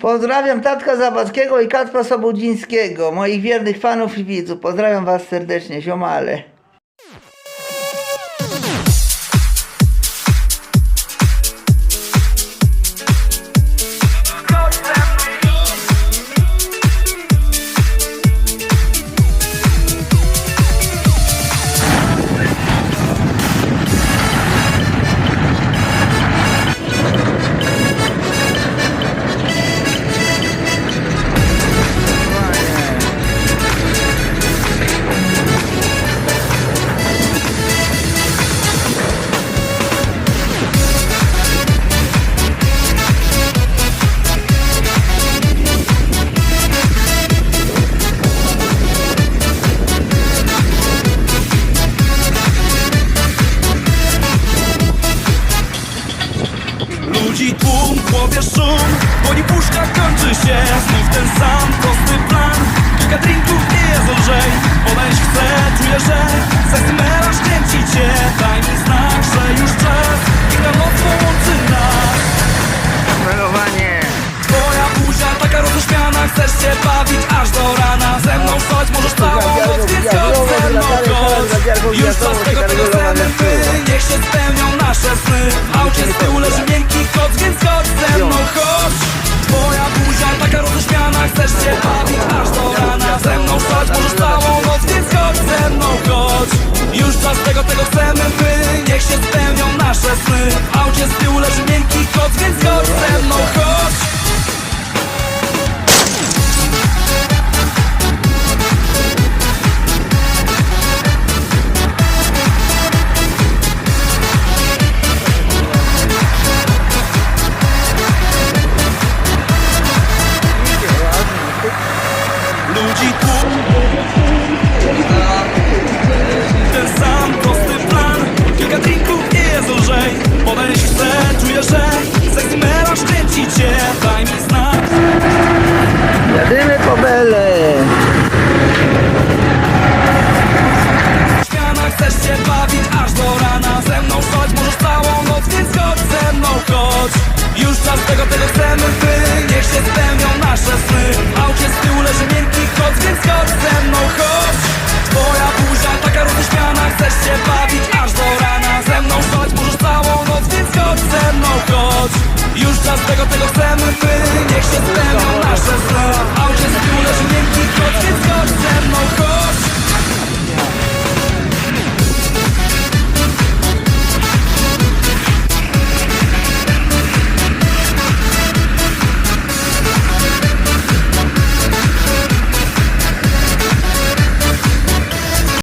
Pozdrawiam Tatka Zabackiego i Kacpa Sobudzińskiego, moich wiernych fanów i widzów. Pozdrawiam was serdecznie, ziomale. Ludzi tłum, głowie szum Boli puszka, kończy się. Znów ten sam prosty plan. Kilka drinków nie jest lżej. Odejść chcę, czuję, że Zesmerasz kręci cię. Daj mi znak, że już czas Inna noc połączy nas. Malowanie. Twoja buzia taka roześmiana Chcesz się bawić aż do rana. Ze mną chodź, możesz całą noc Więc chodź ze mną, chodź. Już czas miękki koc Więc chodź ze mną, chodź. Twoja buzia taka roześmiana Chcesz się bawić aż do rana. Ze mną chodź, możesz całą Chcesz się bawić